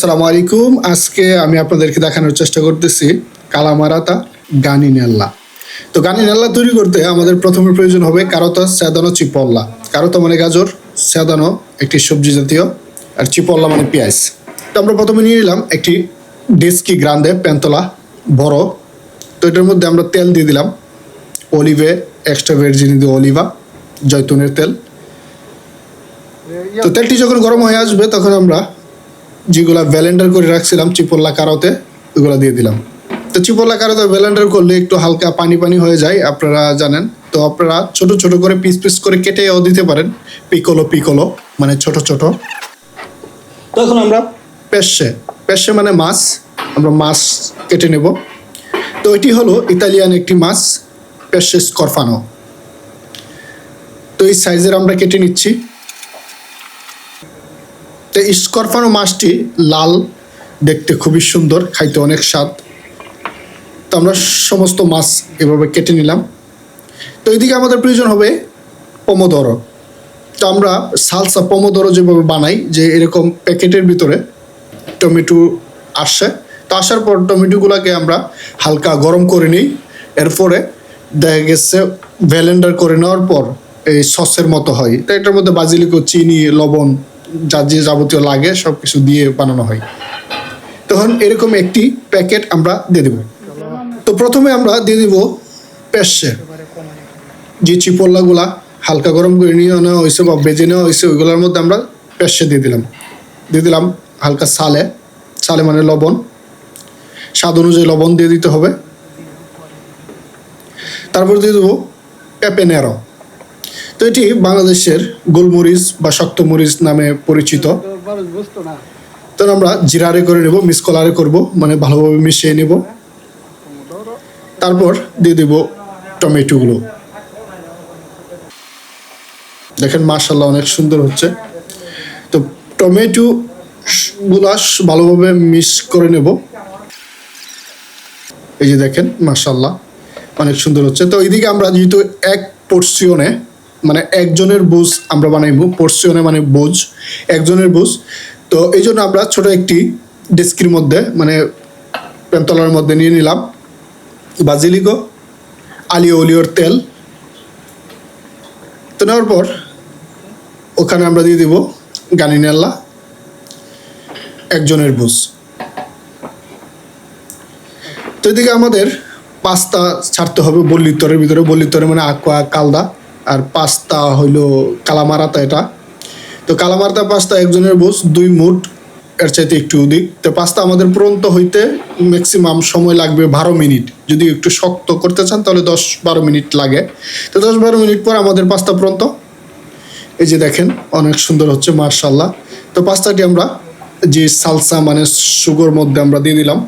আসসালামু আলাইকুম। আজকে আমি আপনাদেরকে দেখানোর চেষ্টা করতেছি কালামারাতা গানিনেল্লা। তো গানি গানিনেল্লা তৈরি করতে আমাদের প্রথমে প্রয়োজন হবে কারোতা, স্যাদানো চিপল্লা কারোতা মানে গাজর, স্যাদানো একটি সবজি জাতীয়, আর চিপল্লা মানে পেঁয়াজ। তো আমরা প্রথমে নিয়ে নিলাম একটি ডেস্কি গ্রান্দে পেন্তলা, বড়। তো এটার মধ্যে আমরা তেল দিয়ে দিলাম। অলিভে এক্সট্রা ভার্জিন দিয়ে অলিভা জৈতুনের তেল। তো তেলটি যখন গরম হয়ে আসবে, তখন আমরা যেগুলা ব্যালেন্ডার করে রাখছিলাম চিপল্লা কারোতে, ওগুলো দিয়ে দিলাম। তো চিপল্লা কারোতে ব্যালেন্ডার করলে একটু হালকা পানি পানি হয়ে যায়, আপনারা জানেন। তো আপনারা ছোট ছোট করে পিস পিস করে কেটেও দিতে পারেন। পিকলো পিকলো মানে ছোট ছোট। তখন আমরা পেশে পেশে মানে মাছ, আমরা মাছ কেটে নেব। তো এটি হলো ইতালিয়ান একটি মাছ পেশে স্করফানো। তো এই সাইজের আমরা কেটে নিচ্ছি। তো এই স্করফানো মাছটি লাল, দেখতে খুবই সুন্দর, খাইতে অনেক স্বাদ। তো আমরা সমস্ত মাছ এভাবে কেটে নিলাম। তো এদিকে আমাদের প্রয়োজন হবে পমোদরো তো আমরা সালসা পমোদরো যেভাবে বানাই, যে এরকম প্যাকেটের ভিতরে টমেটো আসে। তো আসার পর টমেটোগুলোকে আমরা হালকা গরম করে নিই। এরপরে দেখা গেছে ভ্যালেন্ডার করে নেওয়ার পর এই সসের মতো হয়। তো এটার মধ্যে বাজিলিকো, চিনি, লবণ যা যে যাবতীয় লাগে সব কিছু দিয়ে বানানো হয়। তখন এরকম একটি প্যাকেট আমরা দিয়ে দেব। তো প্রথমে আমরা দিয়ে দিব পেশে যে চিপল্লাগুলা হালকা গরম করে নিয়ে নেওয়া হয়েছে বা বেজে নেওয়া হয়েছে, ওইগুলোর মধ্যে আমরা পেশে দিয়ে দিলাম। দিয়ে দিলাম হালকা সালে। সালে মানে লবণ। স্বাদ অনুযায়ী লবণ দিয়ে দিতে হবে। তারপর দিয়ে দেবো পেপেনেরো। তো এটি বাংলাদেশের গোলমরিচ বা শক্ত মরিচ নামে পরিচিত। তো আমরা জিরারে করে নেব মিস কলারে করব মানে ভালোভাবে মিশিয়ে নেব। তারপর দিয়ে দেব টমেটোগুলো। দেখেন মাশাল্লাহ অনেক সুন্দর হচ্ছে। তো টমেটো গুলাস ভালোভাবে মিক্স করে নেব। এই যে দেখেন মাশাল্লাহ অনেক সুন্দর হচ্ছে। তো এইদিকে আমরা যেহেতু এক পোর্সিয়নে মানে একজনের বুঝ আমরা বানাইবো পোর্সিয়নে মানে বোঝ, একজনের বুঝ। তো এই জন্য আমরা ছোট একটি ডেস্কির মধ্যে মানে পেন্তলার মধ্যে নিয়ে নিলাম বাজিলিকো, আলিও ওলিওর তেল। তো নেওয়ার পর ওখানে আমরা দিয়ে দিব গানিনেল্লা, একজনের বুঝ। তো এদিকে আমাদের পাস্তা ছাড়তে হবে বল্লিত্তরের ভিতরে বল্লিত্তরে মানে আকুয়া, কালদা। আর পাস্তা হইল কালামারাতা এটা। তো কালামারাতা পাস্তা একজনের বুঝ, দুই মুঠ, এর চাইতে একটু অধিক। তো পাস্তা আমাদের প্রন্ত হইতে ম্যাক্সিমাম সময় লাগবে বারো মিনিট। যদি একটু শক্ত করতে চান তাহলে দশ বারো মিনিট লাগে। তো দশ বারো মিনিট পর আমাদের পাস্তা প্রন্ত। এই যে দেখেন, অনেক সুন্দর হচ্ছে, মার্শাল্লাহ। তো পাস্তাটি আমরা যে সালসা মানে সুগোর মধ্যে আমরা দিয়ে দিলাম।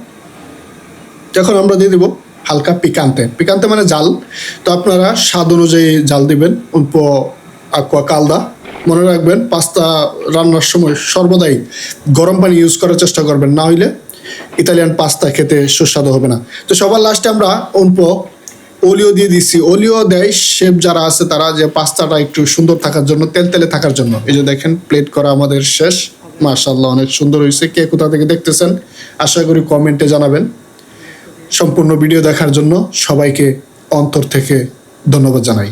এখন আমরা দিয়ে দিব হালকা পিকান্তে। পিকান্তে মানে জাল। তো আপনারা স্বাদ অনুযায়ী জাল দিবেন, অল্প আকুয়া কালদা। মনে রাখবেন, পাস্তা রান্নার সময় সর্বদাই গরম পানি ইউজ করার চেষ্টা করবেন। না হইলে ইতালিয়ান পাস্তা খেতে সুস্বাদু হবে না। তো সবার লাস্টে আমরা অল্প ওলিও দিয়ে দিচ্ছি ওলিও দেয় শেফ যারা আছে তারা যে পাস্তাটা একটু সুন্দর থাকার জন্য, তেল তেলে থাকার জন্য। এই যে দেখেন প্লেট করা আমাদের শেষ। মার্শাল্লাহ অনেক সুন্দর হয়েছে কে কোথা থেকে দেখতেছেন, আশা করি কমেন্টে জানাবেন। সম্পূর্ণ ভিডিও দেখার জন্য সবাইকে অন্তর থেকে ধন্যবাদ জানাই।